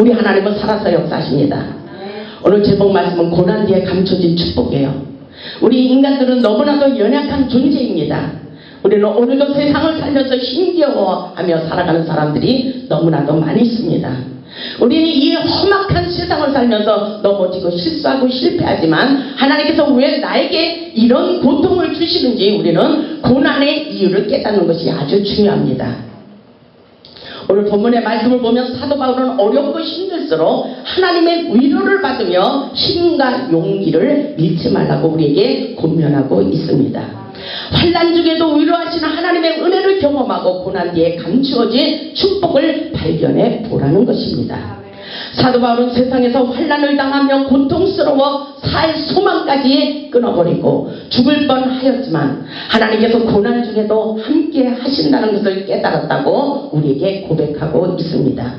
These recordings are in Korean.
우리 하나님은 살아서 역사하십니다. 오늘 제목 말씀은 고난 뒤에 감춰진 축복이에요. 우리 인간들은 너무나도 연약한 존재입니다. 우리는 오늘도 세상을 살면서 힘겨워하며 살아가는 사람들이 너무나도 많이 있습니다. 우리는 이 험악한 세상을 살면서 넘어지고 실수하고 실패하지만 하나님께서 왜 나에게 이런 고통을 주시는지 우리는 고난의 이유를 깨닫는 것이 아주 중요합니다. 오늘 본문의 말씀을 보면 사도 바울은 어렵고 힘들수록 하나님의 위로를 받으며 힘과 용기를 잃지 말라고 우리에게 권면하고 있습니다. 환란 중에도 위로하시는 하나님의 은혜를 경험하고 고난 뒤에 감추어진 축복을 발견해 보라는 것입니다. 사도 바울은 세상에서 환란을 당하며 고통스러워 살 소망까지 끊어버리고 죽을 뻔하였지만 하나님께서 고난 중에도 함께 하신다는 것을 깨달았다고 우리에게 고백하고 있습니다.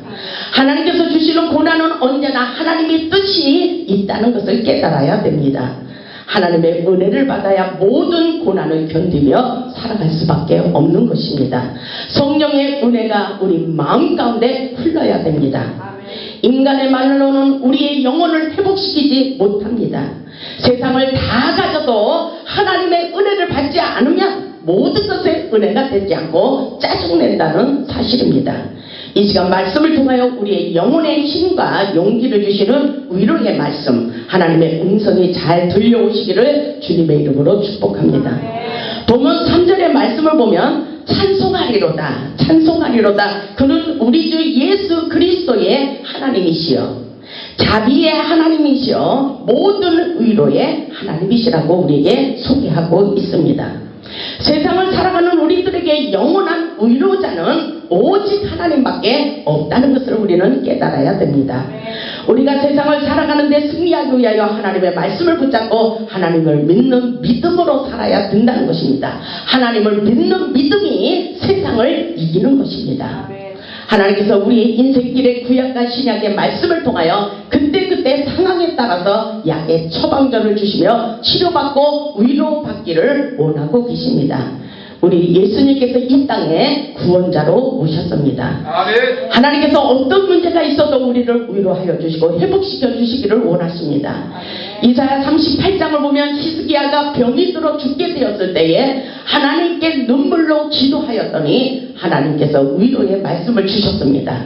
하나님께서 주시는 고난은 언제나 하나님의 뜻이 있다는 것을 깨달아야 됩니다. 하나님의 은혜를 받아야 모든 고난을 견디며 살아갈 수밖에 없는 것입니다. 성령의 은혜가 우리 마음 가운데 흘러야 됩니다. 인간의 말로는 우리의 영혼을 회복시키지 못합니다. 세상을 다 가져도 하나님의 은혜를 받지 않으면 모든 것에 은혜가 되지 않고 짜증낸다는 사실입니다. 이 시간 말씀을 통하여 우리의 영혼의 힘과 용기를 주시는 위로의 말씀, 하나님의 음성이 잘 들려오시기를 주님의 이름으로 축복합니다. 본문 3절의 말씀을 보면 찬송 하리로다, 찬송하리로다. 그는 우리 주 예수 그리스도의 하나님이시여. 자비의 하나님이시여 모든 위로의 하나님이시라고 우리에게 소개하고 있습니다. 세상을 살아가는 우리들에게 영원한 위로자는 오직 하나님밖에 없다는 것을 우리는 깨달아야 됩니다. 우리가 세상을 살아가는데 승리하기 위하여 하나님의 말씀을 붙잡고 하나님을 믿는 믿음으로 살아야 된다는 것입니다. 하나님을 믿는 믿음이 세상을 이기는 것입니다. 하나님께서 우리의 인생길의 구약과 신약의 말씀을 통하여 그때그때 상황에 따라서 약의 처방전을 주시며 치료받고 위로받기를 원하고 계십니다. 우리 예수님께서 이 땅에 구원자로 오셨습니다. 하나님께서 어떤 문제가 있어도 우리를 위로하여 주시고 회복시켜 주시기를 원하십니다. 이사야 38장을 보면 히스기야가 병이 들어 죽게 되었을 때에 하나님께 눈물로 기도하였더니 하나님께서 위로의 말씀을 주셨습니다.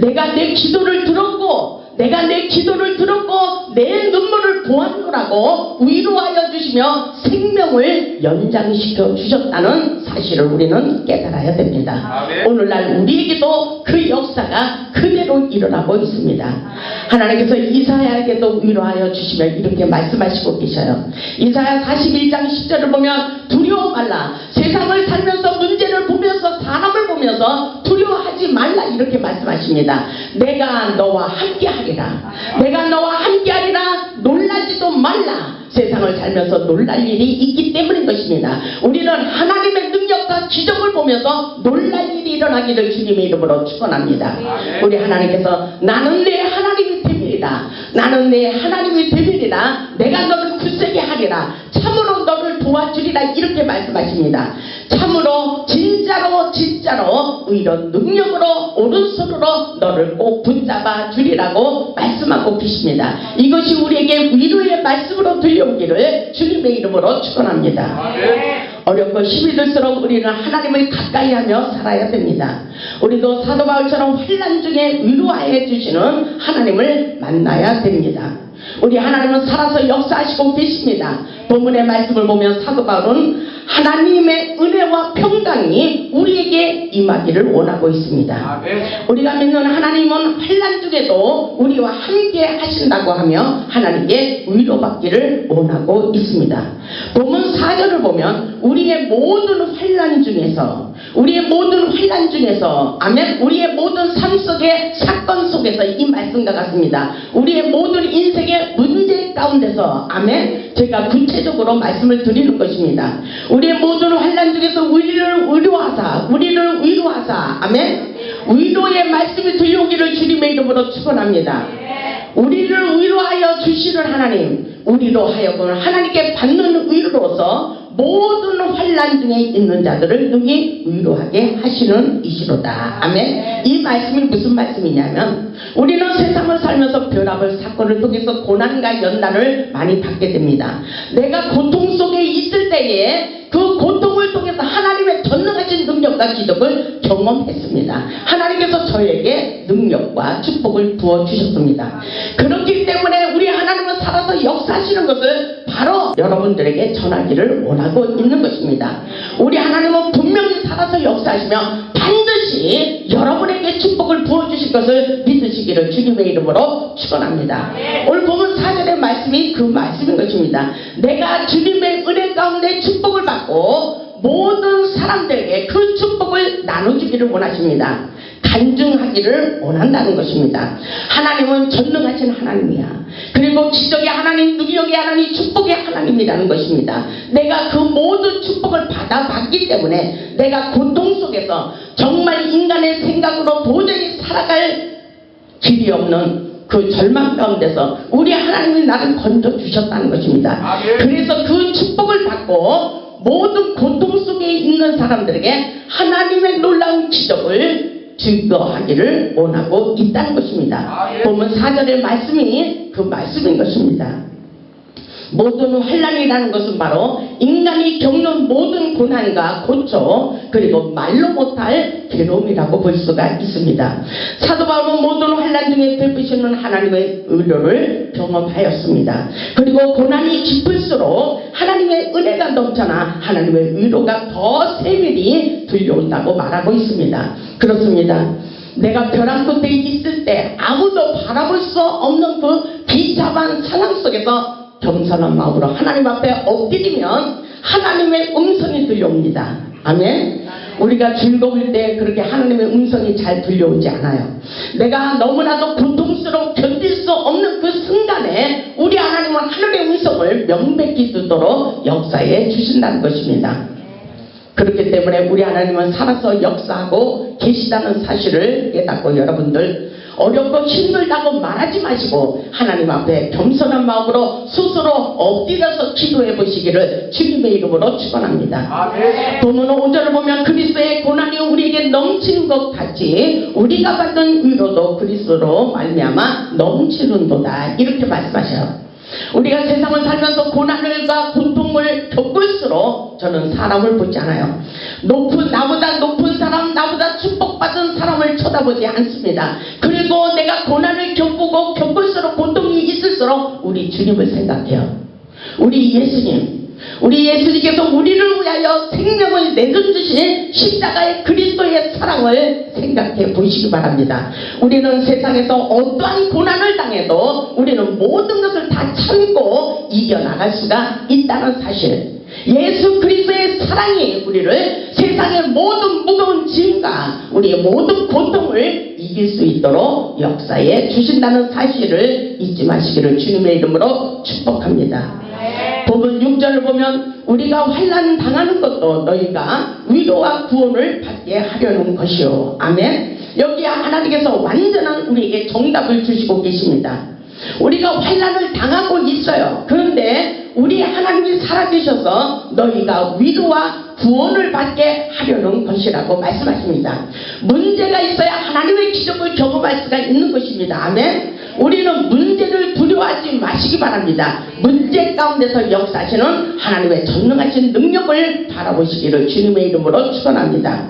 내가 내 기도를 들었고 내가 내 기도를 들었고 내 눈물을 보았노라고 위로하여 주시며 생명을 연장시켜 주셨다는 사실을 우리는 깨달아야 됩니다. 아멘. 오늘날 우리에게도 그 역사가 그대로 일어나고 있습니다. 하나님께서 이사야에게도 위로하여 주시며 이렇게 말씀하시고 계셔요. 이사야 41장 10절을 보면 두려워 말라. 세상을 살면서 문제를 보면서 사람을 보면서 두려워하지 말라 이렇게 말씀하십니다. 내가 너와 함께 하리라. 내가 너와 함께 하리라. 놀라지도 말라. 세상을 살면서 놀랄 일이 있기 때문인 것입니다. 우리는 하나님의 능력과 기적을 보면서 놀랄 일이 일어나기를 주님의 이름으로 축원합니다. 우리 하나님께서 나는 내 하나님이 됨이리라. 나는 내 하나님이 됨이리라. 내가 너를 굳세게 하리라. 참으로 너를 도와주리라. 이렇게 말씀하십니다. 참으로 진짜로 진짜로 이런 능력으로 오른손으로 너를 꼭 붙잡아 주리라고 말씀하고 계십니다. 이것이 우리에게 위로의 말씀으로 들려오기를 주님의 이름으로 축원합니다. 어렵고 힘이 들수록 우리는 하나님을 가까이 하며 살아야 됩니다. 우리도 사도 바울처럼 환란 중에 위로하여 주시는 하나님을 만나야 됩니다. 우리 하나님은 살아서 역사하시고 계십니다. 본문의 말씀을 보면 사도 바울은 하나님의 은혜와 평강이 우리에게 임하기를 원하고 있습니다. 아멘. 우리가 믿는 하나님은 환란 중에도 우리와 함께 하신다고 하며 하나님께 위로받기를 원하고 있습니다. 본문 4절을 보면 우리의 모든 환란 중에서 우리의 모든 환란 중에서 아멘 우리의 모든 삶 속의 사건 속에서 이 말씀과 같습니다. 우리의 모든 인생의 문제 가운데서 아멘 제가 구체적으로 말씀을 드리는 것입니다. 우리의 모든 환란 중에서 우리를 위로하사 우리를 위로하사 아멘 위로의 말씀이 들려오기를 주님의 이름으로 축원합니다. 우리를 위로하여 주시는 하나님, 우리로 하여금 하나님께 받는 위로로서 모든 환란 중에 있는 자들을 능히 위로하게 하시는 이시로다. 아멘. 이 말씀이 무슨 말씀이냐면 우리는 세상을 살면서 변화를 사건을 통해서 고난과 연단을 많이 받게 됩니다. 내가 고통 속에 있을 때에 그 고통을 통해서 하나님의 전능하신 능력과 기적을 경험했습니다. 하나님께서 저에게 능력과 축복을 부어 주셨습니다. 그렇기 때문에 우리 하나님은 살아서 역사하시는 것을 바로 여러분들에게 전하기를 원하고 있는 것입니다. 우리 하나님은 분명히 살아서 역사하시며 반드시 여러분에게 축복을 부어 주실 것을 믿으시기를 주님의 이름으로 축원합니다. 오늘 보면 4절의 말씀이 그 말씀인 것입니다. 내가 주님의 은혜 가운데 축복을 받고 모든 사람들에게 그 축복을 나눠주기를 원하십니다. 간증하기를 원한다는 것입니다. 하나님은 전능하신 하나님이야. 그리고 기적의 하나님, 능력의 하나님, 축복의 하나님이라는 것입니다. 내가 그 모든 축복을 받아봤기 때문에 내가 고통 속에서 정말 인간의 생각으로 도저히 살아갈 길이 없는 그 절망 가운데서 우리 하나님이 나를 건져 주셨다는 것입니다. 아멘. 그래서 그 축복을 받고 모든 고통 속에 있는 사람들에게 하나님의 놀라운 기적을 증거하기를 원하고 있다는 것입니다. 보면 4절의 말씀이 그 말씀인 것입니다. 모든 환란이라는 것은 바로 인간이 겪는 모든 고난과 고초 그리고 말로 못할 괴로움이라고 볼 수가 있습니다. 사도 바울은 모든 환란 중에 베푸시는 하나님의 의료를 경험하였습니다. 그리고 고난이 깊을수록 하나님의 은혜가 넘쳐나 하나님의 위로가 더 세밀히 들려온다고 말하고 있습니다. 그렇습니다. 내가 벼랑 끝에 있을 때 아무도 바라볼 수 없는 그 비참한 상황 속에서 겸손한 마음으로 하나님 앞에 엎드리면 하나님의 음성이 들려옵니다. 아멘. 우리가 즐거울 때 그렇게 하나님의 음성이 잘 들려오지 않아요. 내가 너무나도 고통스러워 견딜 수 없는 그 순간에 우리 하나님은 하늘의 음성을 명백히 듣도록 역사해 주신다는 것입니다. 그렇기 때문에 우리 하나님은 살아서 역사하고 계시다는 사실을 깨닫고 여러분들 어렵고 힘들다고 말하지 마시고 하나님 앞에 겸손한 마음으로 스스로 엎드려서 기도해 보시기를 주님의 이름으로 축원합니다. 아멘. 본문 5절을 보면 그리스도의 고난이 우리에게 넘치는 것 같이 우리가 받은 위로도 그리스도로 말미암아 넘치는도다 이렇게 말씀하셔요. 우리가 세상을 살면서 고난을과 고통을 겪을수록 저는 사람을 보지 않아요. 높은 나보다 높은 사람, 나보다 축복받은 사람을 쳐다보지 않습니다. 그리고 내가 고난을 겪고 겪을수록 고통이 있을수록 우리 주님을 생각해요. 우리 예수님, 우리 예수님께서 우리를 위하여 생명을 내던주신 십자가의 그리스도의 사랑을 생각해 보시기 바랍니다. 우리는 세상에서 어떠한 고난을 당해도 우리는 모든 것을 다 참고 이겨나갈 수가 있다는 사실. 예수 그리스도의 사랑이 우리를 세상의 모든 무거운 짐과 우리의 모든 고통을 이길 수 있도록 역사에 주신다는 사실을 잊지 마시기를 주님의 이름으로 축복합니다. 본문 6절을 보면 우리가 환란 당하는 것도 너희가 위로와 구원을 받게 하려는 것이요. 아멘. 여기 하나님께서 완전한 우리에게 정답을 주시고 계십니다. 우리가 환란을 당하고 있어요. 그런데 우리 하나님이 살아계셔서 너희가 위로와 구원을 받게 하려는 것이라고 말씀하십니다. 문제가 있어야 하나님의 기적을 경험할 수가 있는 것입니다. 아멘. 우리는 문제를 두려워하지 마시기 바랍니다. 문제 가운데서 역사하시는 하나님의 전능하신 능력을 바라보시기를 주님의 이름으로 축원합니다.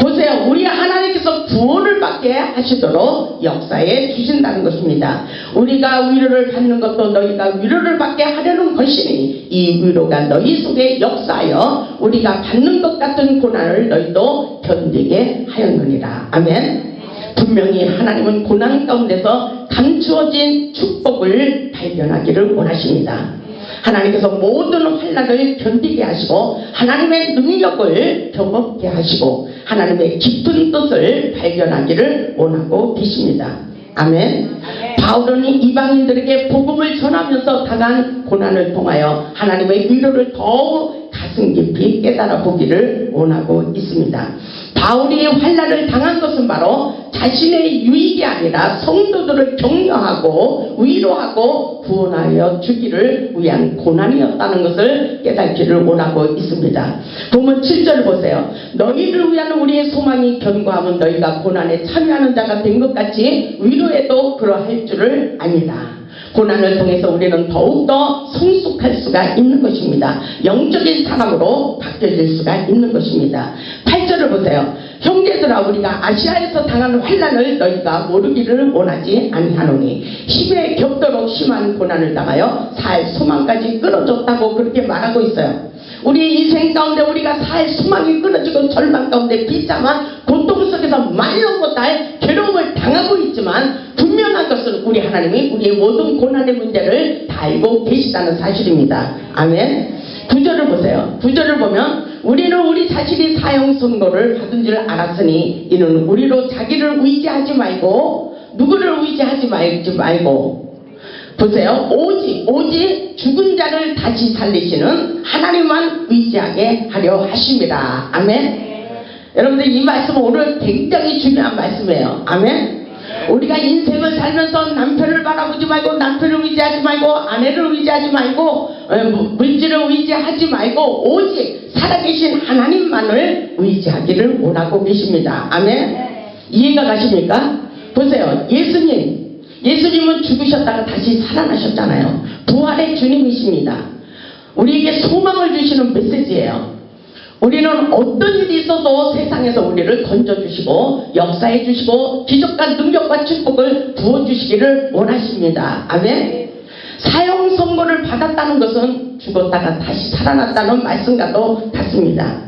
보세요. 우리 하나님께서 구원을 받게 하시도록 역사에 주신다는 것입니다. 우리가 위로를 받는 것도 너희가 위로를 받게 하려는 것이니 이 위로가 너희 속에 역사하여 우리가 받는 것 같은 고난을 너희도 견디게 하였느니라. 아멘. 분명히 하나님은 고난 가운데서 감추어진 축복을 발견하기를 원하십니다. 하나님께서 모든 환란을 견디게 하시고 하나님의 능력을 경험케 하시고 하나님의 깊은 뜻을 발견하기를 원하고 계십니다. 아멘. 바울은 이방인들에게 복음을 전하면서 당한 고난을 통하여 하나님의 위로를 더욱 가슴 깊이 깨달아 보기를 원하고 있습니다. 바울이 환란을 당한 것은 바로 자신의 유익이 아니라 성도들을 격려하고 위로하고 구원하여 주기를 위한 고난이었다는 것을 깨닫기를 원하고 있습니다. 보면 7절 보세요. 너희를 위한 우리의 소망이 견고하면 너희가 고난에 참여하는 자가 된 것 같이 위로해도 그러할 줄을 아니다. 고난을 통해서 우리는 더욱더 성숙할 수가 있는 것입니다. 영적인 사람으로 바뀌어질 수가 있는 것입니다. 8절을 보세요. 형제들아 우리가 아시아에서 당한 환란을 너희가 모르기를 원하지 아니하노니 힘에 겹도록 심한 고난을 당하여 살 소망까지 끊어졌다고 그렇게 말하고 있어요. 우리 인생 가운데 우리가 살 소망이 끊어지고 절망 가운데 비참한 고통 속에서 말로 못할 괴로움을 당하고 있지만 분명한 것은 우리 하나님이 우리의 모든 고난의 문제를 다 알고 계시다는 사실입니다. 아멘. 구절을 보세요. 구절을 보면 우리는 우리 자신이 사형 선고를 받은 줄 알았으니 이는 우리로 자기를 의지하지 말고 누구를 의지하지 말지 말고 보세요. 오직 오직 죽은 자를 다시 살리시는 하나님만 의지하게 하려 하십니다. 아멘. 여러분들 이 말씀은 오늘 굉장히 중요한 말씀이에요. 아멘. 우리가 인생을 살면서 남편을 바라보지 말고 남편을 의지하지 말고 아내를 의지하지 말고 어, 무- 물질을 의지하지 말고 오직 살아계신 하나님만을 의지하기를 원하고 계십니다. 아멘. 이해가 가십니까? 보세요. 예수님 예수님은 죽으셨다가 다시 살아나셨잖아요. 부활의 주님이십니다. 우리에게 소망을 주시는 메시지예요. 우리는 어떤 일이 있어도 세상에서 우리를 건져주시고 역사해 주시고 기적과 능력과 축복을 부어주시기를 원하십니다. 아멘. 사형 선고를 받았다는 것은 죽었다가 다시 살아났다는 말씀과도 같습니다.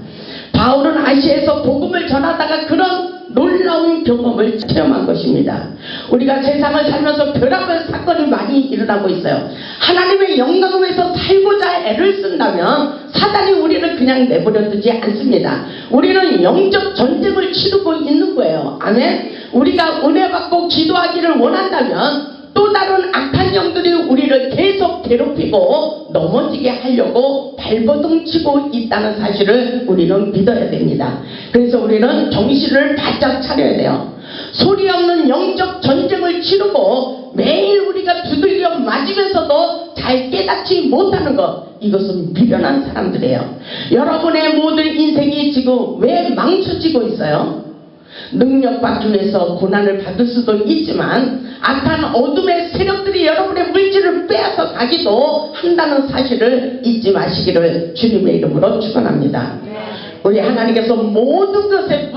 바울은 아시아에서 복음을 전하다가 그런 놀라운 경험을 체험한 것입니다. 우리가 세상을 살면서 별의별 사건이 많이 일어나고 있어요. 하나님의 영광을 위해서 살고자 애를 쓴다면 사단이 우리를 그냥 내버려 두지 않습니다. 우리는 영적 전쟁을 치르고 있는 거예요. 아멘. 우리가 은혜 받고 기도하기를 원한다면 또 다른 악한 영들이 우리를 계속 괴롭히고 넘어지게 하려고 발버둥 치고 있다는 사실을 우리는 믿어야 됩니다. 그래서 우리는 정신을 바짝 차려야 돼요. 소리 없는 영적 전쟁을 치르고 매일 우리가 두들겨 맞으면서도 잘 깨닫지 못하는 것 이것은 미련한 사람들이에요. 여러분의 모든 인생이 지금 왜 망쳐지고 있어요? 능력 받기 위해서 고난을 받을 수도 있지만 악한 어둠의 세력들이 여러분의 물질을 빼앗아 가기도 한다는 사실을 잊지 마시기를 주님의 이름으로 축원합니다. 우리 하나님께서 모든 것에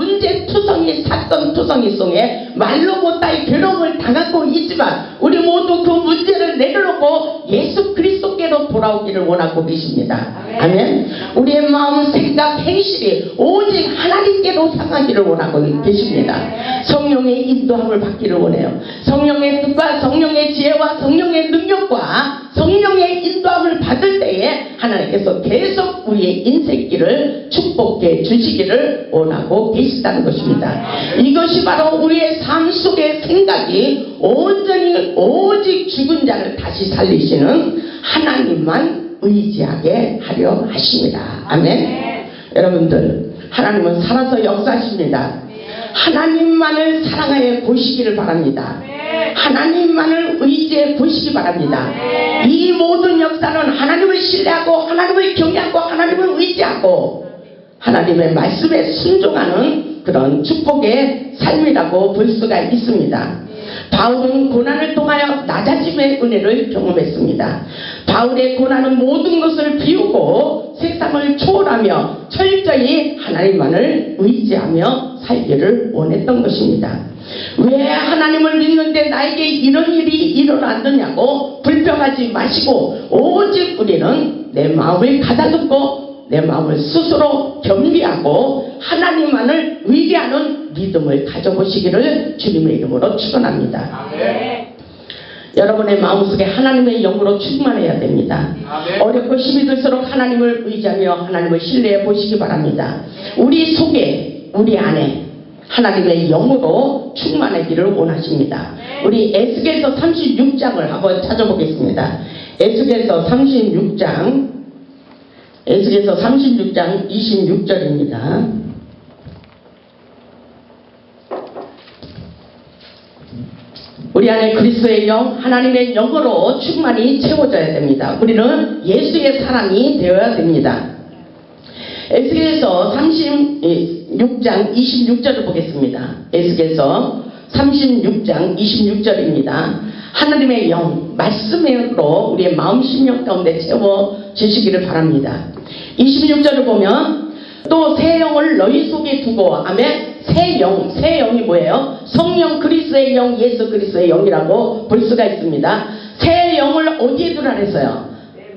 속에 말로 못할 괴로움을 당하고 있지만 우리 모두 그 문제를 내려놓고 예수 그리스도께로 돌아오기를 원하고 계십니다. 아멘. 우리의 마음 생각 행실이 오직 하나님께로 향하기를 원하고 계십니다. 성령의 인도함을 받기를 원해요. 성령의 뜻과 성령의 지혜와 성령의 능력과 성령의 인도함을 받을 때에 하나님께서 계속 우리의 인생길을 축복해 주시기를 원하고 계시다는 것입니다. 이것이 바로 우리의 삶 속의 생각이 온전히 오직 죽은 자를 다시 살리시는 하나님만 의지하게 하려 하십니다. 아멘. 여러분들 하나님은 살아서 역사하십니다. 하나님만을 사랑하여 보시기를 바랍니다. 하나님만을 의지해 보시기 바랍니다. 이 모든 역사는 하나님을 신뢰하고 하나님을 경외하고 하나님을 의지하고 하나님의 말씀에 순종하는 그런 축복의 삶이라고 볼 수가 있습니다. 바울은 고난을 통하여 낮아짐의 은혜를 경험했습니다. 바울의 고난은 모든 것을 비우고 세상을 초월하며 철저히 하나님만을 의지하며 살기를 원했던 것입니다. 왜 하나님을 믿는데 나에게 이런 일이 일어났느냐고 불평하지 마시고 오직 우리는 내 마음을 가다듬고 내 마음을 스스로 겸비하고 하나님만을 의지하는 믿음을 가져보시기를 주님의 이름으로 축원합니다. 여러분의 마음속에 하나님의 영으로 충만해야 됩니다. 아멘. 어렵고 힘이 들수록 하나님을 의지하며 하나님을 신뢰해 보시기 바랍니다. 우리 속에 우리 안에 하나님의 영으로 충만하기를 원하십니다. 우리 에스겔서 36장을 한번 찾아보겠습니다. 에스겔서 36장 에스겔서 36장 26절입니다. 우리 안에 그리스도의 영, 하나님의 영으로 충만히 채워져야 됩니다. 우리는 예수의 사람이 되어야 됩니다. 에스겔서 36장 26절을 보겠습니다. 에스겔서 36장 26절입니다. 하나님의 영, 말씀으로 우리의 마음, 심령 가운데 채워 주시기를 바랍니다. 26절을 보면 또 새 영을 너희 속에 두고 아멘 새 영, 새 영이 뭐예요? 성령 그리스도의 영, 예수 그리스도의 영이라고 볼 수가 있습니다. 새 영을 어디에 두라 그랬어요?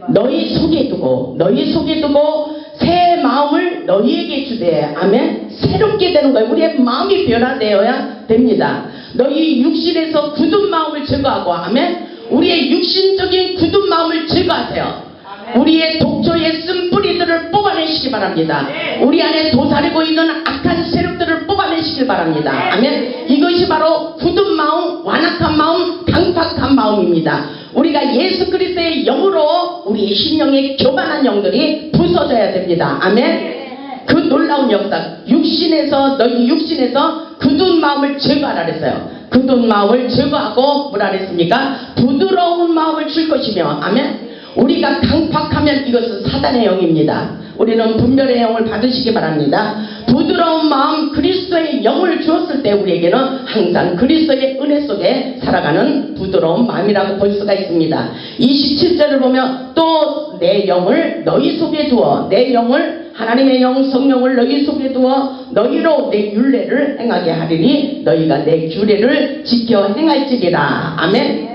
너희 속에 두고 너희 속에 두고 새 마음을 너희에게 주되 아멘 새롭게 되는 거예요 우리의 마음이 변화되어야 됩니다 너희 육신에서 굳은 마음을 제거하고 아멘 우리의 육신적인 굳은 마음을 제거하세요 우리의 독초의 쓴뿌리들을 뽑아내시기 바랍니다 우리 안에 도사리고 있는 악한 세력들을 뽑아내시길 바랍니다 아멘 이것이 바로 굳은 마음 완악한 마음 강팍한 마음입니다 우리가 예수 그리스도의 영으로 우리의 신령의 교만한 영들이 부서져야 됩니다. 아멘. 그 놀라운 역사, 육신에서 너희 육신에서 굳은 마음을 제거하라 그랬어요. 굳은 마음을 제거하고 뭐라 그랬습니까? 부드러운 마음을 줄 것이며, 아멘. 우리가 강팍하면 이것은 사단의 영입니다. 우리는 분별의 영을 받으시기 바랍니다. 부드러운 마음 그리스도의 영을 주었을 때 우리에게는 항상 그리스도의 은혜 속에 살아가는 부드러운 마음이라고 볼 수가 있습니다. 27절을 보면 또 내 영을 너희 속에 두어 내 영을 하나님의 영 성령을 너희 속에 두어 너희로 내 율례를 행하게 하리니 너희가 내 규례를 지켜 행할지리라. 아멘.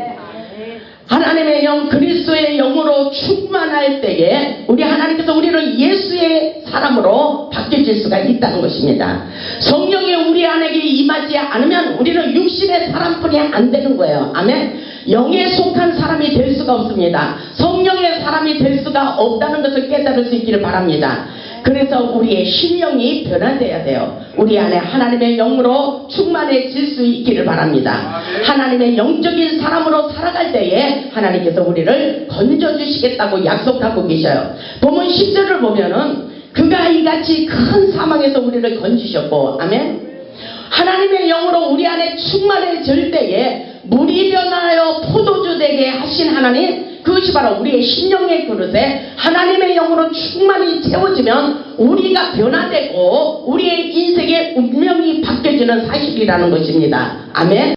하나님의 영 그리스도의 영으로 충만할 때에 우리 하나님께서 우리는 예수의 사람으로 바뀌어질 수가 있다는 것입니다. 성령이 우리 안에게 임하지 않으면 우리는 육신의 사람뿐이 안 되는 거예요. 아멘. 영에 속한 사람이 될 수가 없습니다. 성령의 사람이 될 수가 없다는 것을 깨달을 수 있기를 바랍니다. 그래서 우리의 신령이 변화돼야 돼요. 우리 안에 하나님의 영으로 충만해질 수 있기를 바랍니다. 하나님의 영적인 사람으로 살아갈 때에 하나님께서 우리를 건져주시겠다고 약속하고 계셔요. 보면 10절을 보면은 그가 이같이 큰 사망에서 우리를 건지셨고 아멘. 하나님의 영으로 우리 안에 충만해질 때에 물이 변하여 포도주 되게 하신 하나님 그것이 바로 우리의 신령의 그릇에 하나님의 영으로 충만히 채워지면 우리가 변화되고 우리의 인생의 운명이 바뀌어지는 사실이라는 것입니다. 아멘.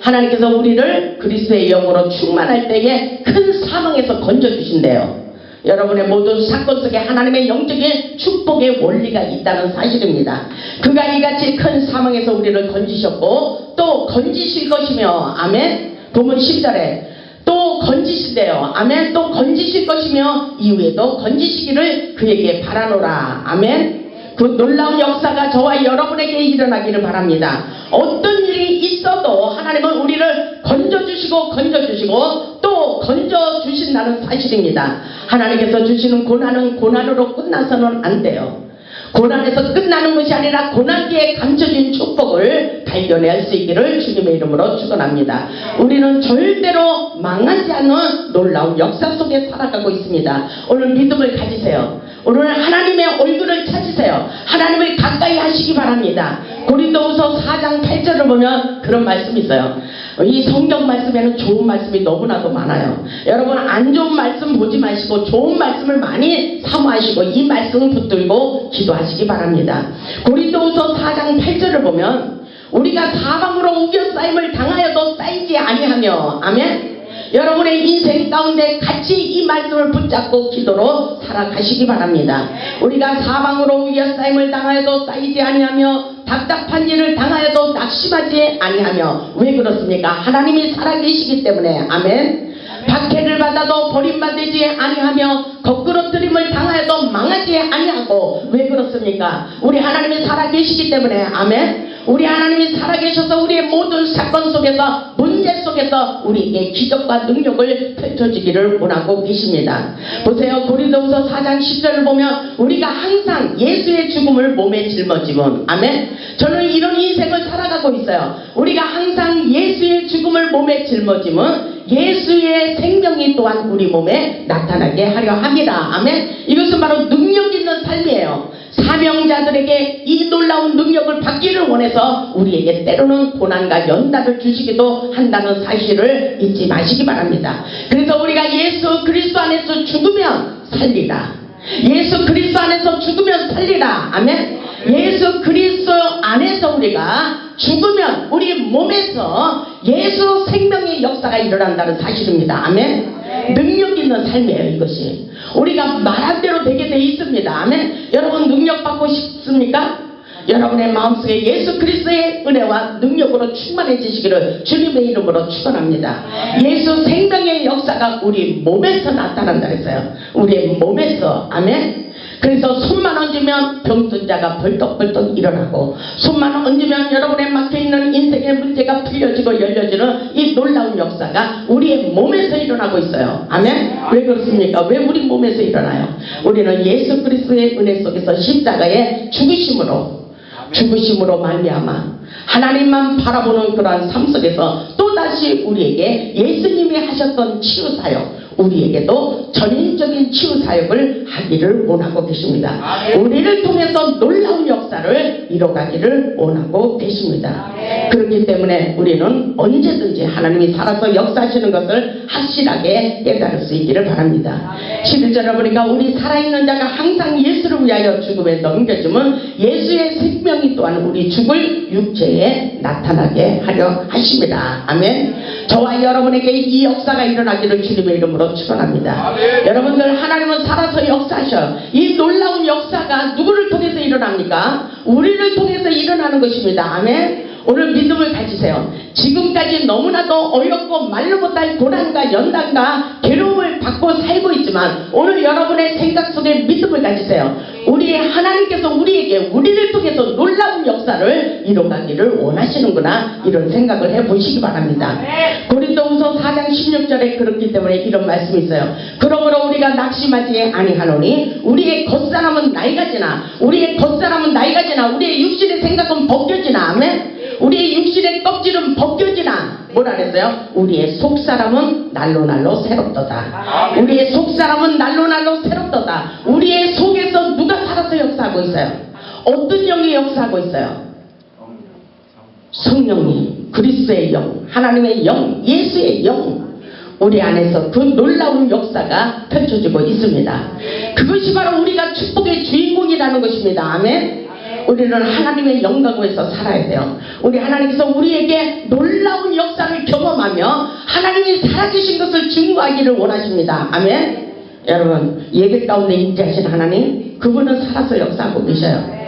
하나님께서 우리를 그리스도의 영으로 충만할 때에 큰 사망에서 건져주신대요. 여러분의 모든 사건 속에 하나님의 영적인 축복의 원리가 있다는 사실입니다. 그가 이같이 큰 사망에서 우리를 건지셨고 또 건지실 것이며 아멘 보면 10절에 또 건지시대요. 아멘 또 건지실 것이며 이후에도 건지시기를 그에게 바라노라. 아멘 그 놀라운 역사가 저와 여러분에게 일어나기를 바랍니다. 어떤 일이 있어도 하나님은 우리를 건져주시고 건져주시고 또 건져주신다는 사실입니다. 하나님께서 주시는 고난은 고난으로 끝나서는 안 돼요. 고난에서 끝나는 것이 아니라 고난 뒤에 감춰진 축복을 발견할 수 있기를 주님의 이름으로 축원합니다. 우리는 절대로 망하지 않는 놀라운 역사 속에 살아가고 있습니다. 오늘 믿음을 가지세요. 오늘 하나님의 얼굴을 찾으세요. 하나님을 가까이 하시기 바랍니다. 고린도후서 4장 8절을 보면 그런 말씀이 있어요. 이 성경 말씀에는 좋은 말씀이 너무나도 많아요. 여러분 안 좋은 말씀 보지 마시고 좋은 말씀을 많이 사모하시고 이 말씀을 붙들고 기도하시기 바랍니다. 고린도후서 4장 8절을 보면 우리가 사방으로 우겨싸임을 당하여도 쌓이지 아니하며 아멘. 여러분의 인생 가운데 같이 이 말씀을 붙잡고 기도로 살아가시기 바랍니다. 우리가 사방으로 우겨싸임을 당하여도 쌓이지 아니하며 답답한 일을 당하여도 낙심하지 아니하며 왜 그렇습니까? 하나님이 살아계시기 때문에 아멘. 박해를 받아도 버림받지 아니하며 거꾸러뜨림을 당하여도 망하지 아니하고 왜 그렇습니까? 우리 하나님이 살아계시기 때문에 아멘. 우리 하나님이 살아계셔서 우리의 모든 사건 속에서 문제 속에서 우리에게 기적과 능력을 펼쳐지기를 원하고 계십니다. 보세요. 고린도후서 4장 10절을 보면 우리가 항상 예수의 죽음을 몸에 짊어지면 아멘. 저는 이런 인생을 살아가고 있어요. 우리가 항상 예수의 죽음을 몸에 짊어지면 예수의 생명이 또한 우리 몸에 나타나게 하려 합니다. 아멘. 이것은 바로 능력 있는 삶이에요. 사명자들에게 이 놀라운 능력을 받기를 원해서 우리에게 때로는 고난과 연단을 주시기도 한다는 사실을 잊지 마시기 바랍니다. 그래서 우리가 예수 그리스도 안에서 죽으면 살리라. 예수 그리스도 안에서 죽으면 살리라. 아멘. 예수 그리스도 안에서 우리가 죽으면 우리 몸에서 예수 생명의 역사가 일어난다는 사실입니다. 아멘. 능력 있는 삶이에요, 이것이. 우리가 말한 대로 되게 돼 있습니다. 아멘. 여러분 능력 받고 싶습니까? 여러분의 마음속에 예수 그리스도의 은혜와 능력으로 충만해지시기를 주님의 이름으로 축원합니다. 예수 생명의 역사가 우리 몸에서 나타난다 했어요. 우리의 몸에서 아멘. 그래서 손만 얹으면 병든 자가 벌떡벌떡 일어나고 손만 얹으면 여러분의 막혀있는 인생의 문제가 풀려지고 열려지는 이 놀라운 역사가 우리의 몸에서 일어나고 있어요. 아멘? 왜 그렇습니까? 왜 우리 몸에서 일어나요? 우리는 예수 그리스도의 은혜 속에서 십자가의 죽으심으로 죽으심으로 말미암아 하나님만 바라보는 그러한 삶 속에서 또다시 우리에게 예수님이 하셨던 치유 사역 우리에게도 전인적인 치유 사역을 하기를 원하고 계십니다. 우리를 통해서 놀라운 역사를 이뤄가기를 원하고 계십니다. 그렇기 때문에 우리는 언제든지 하나님이 살아서 역사하시는 것을 확실하게 깨달을 수 있기를 바랍니다. 11절에 보니까 우리 살아있는 자가 항상 예수를 위하여 죽음에 넘겨주면 예수의 생명이 또한 우리 죽을 육체에 나타나게 하려 하십니다. 아멘. 저와 여러분에게 이 역사가 일어나기를 주님의 이름으로 축원합니다. 여러분들 하나님은 살아서 역사하셔. 이 놀라운 역사가 누구를 통해서 일어납니까? 우리를 통해서 일어나는 것입니다. 아멘. 오늘 믿음을 가지세요. 지금까지 너무나도 어렵고 말로 못할 고난과 연단과 괴로움 을 받고 살고 있지만 오늘 여러분의 생각 속에 믿음을 가지세요. 우리 하나님께서 우리에게 우리를 통해서 놀라운 역사를 이뤄가기를 원하시는구나 이런 생각을 해보시기 바랍니다. 고린도후서 4장 16절에 그렇기 때문에 이런 말씀이 있어요. 그러므로 우리가 낙심하지 아니하노니 우리의 겉사람은 나이가 지나 우리의 겉사람은 나이가 지나 우리의 육신의 생각은 벗겨지나 아멘. 우리의 육신의 껍질은 벗겨지나 뭐라 그랬어요? 우리의 속사람은 날로 날로 새롭도다. 우리의 속사람은 날로 날로 새롭도다. 우리의 속에서 누가 살아서 역사하고 있어요? 어떤 영이 역사하고 있어요? 성령님, 그리스도의 영, 하나님의 영, 예수의 영, 우리 안에서 그 놀라운 역사가 펼쳐지고 있습니다. 그것이 바로 우리가 축복의 주인공이라는 것입니다. 아멘. 우리는 하나님의 영광에서 살아야 돼요. 우리 하나님께서 우리에게 놀라운 역사를 경험하며 하나님이 살아계신 것을 증거하기를 원하십니다. 아멘. 여러분 예배 가운데 임재하신 하나님 그분은 살아서 역사하고 계셔요.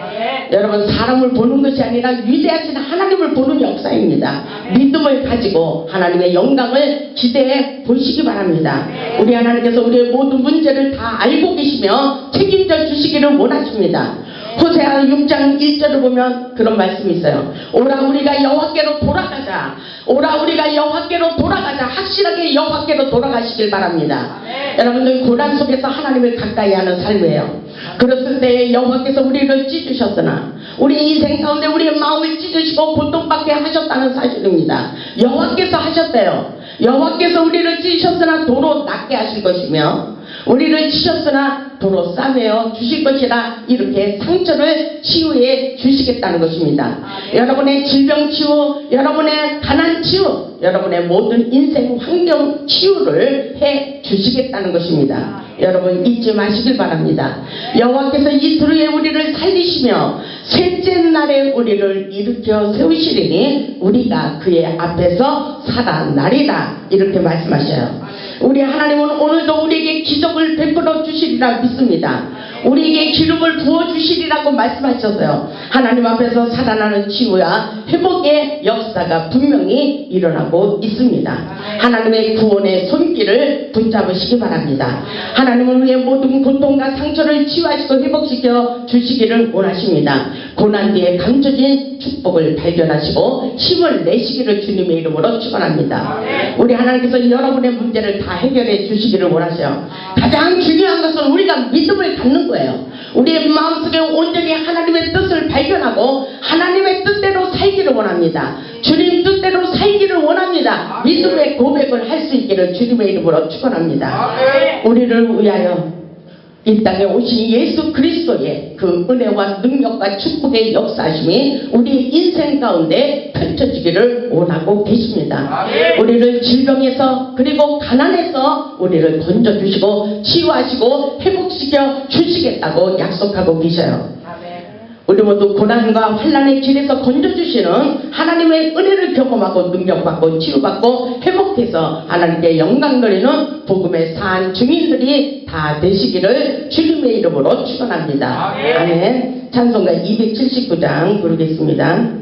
여러분 사람을 보는 것이 아니라 위대하신 하나님을 보는 역사입니다. 믿음을 가지고 하나님의 영광을 기대해 보시기 바랍니다. 우리 하나님께서 우리의 모든 문제를 다 알고 계시며 책임져 주시기를 원하십니다. 호세아 6장 1절을 보면 그런 말씀이 있어요. 오라 우리가 여호와께로 돌아가자. 오라 우리가 여호와께로 돌아가자. 확실하게 여호와께로 돌아가시길 바랍니다. 여러분들 고난 속에서 하나님을 가까이 하는 삶이에요. 그랬을 때 여호와께서 우리를 찢으셨으나 우리 인생 가운데 우리의 마음을 찢으시고 고통받게 하셨다는 사실입니다. 여호와께서 하셨대요. 여호와께서 우리를 찢으셨으나 도로 낫게 하실 것이며 우리를 치셨으나 도로 싸매어 주실 것이라 이렇게 상처를 치유해 주시겠다는 것입니다. 여러분의 질병 치유, 여러분의 가난 치유, 여러분의 모든 인생 환경 치유를 해 주시겠다는 것입니다. 여러분 잊지 마시길 바랍니다. 여호와께서 이틀 후에 우리를 살리시며 셋째 날에 우리를 일으켜 세우시리니 우리가 그의 앞에서 살아나리라 이렇게 말씀하셔요. 우리 하나님은 오늘도 우리에게 기적을 베풀어 주시리라 믿습니다. 우리에게 기름을 부어 주시리라고 말씀하셨어요. 하나님 앞에서 살아나는 치유와 회복의 역사가 분명히 일어나고 있습니다. 하나님의 구원의 손길을 붙잡으시기 바랍니다. 하나님은 우리의 모든 고통과 상처를 치유하시고 회복시켜 주시기를 원하십니다. 고난 뒤에 감춰진 축복을 발견하시고 힘을 내시기를 주님의 이름으로 축원합니다. 우리 하나님께서 여러분의 문제를 다 해결해 주시기를 원하셔요. 가장 중요한 것은 우리가 믿음을 갖는 거예요. 우리의 마음속에 온전히 하나님의 뜻을 발견하고 하나님의 뜻대로 살기를 원합니다. 주님 뜻대로 살기를 원합니다. 믿음의 고백을 할 수 있기를 주님의 이름으로 축원합니다. 우리를 위하여 이 땅에 오신 예수 그리스도의 그 은혜와 능력과 축복의 역사심이 우리 인생 가운데 펼쳐지기를 원하고 계십니다. 우리를 질병에서 그리고 가난에서 우리를 건져주시고 치유하시고 회복시켜 주시겠다고 약속하고 계셔요. 우리 모두 고난과 환란의 길에서 건져주시는 하나님의 은혜를 경험하고 능력받고 치유받고 회복해서 하나님께 영광 돌리는 복음의 산 증인들이 다 되시기를 주님의 이름으로 축원합니다. 아멘. 아멘. 찬송가 279장 부르겠습니다.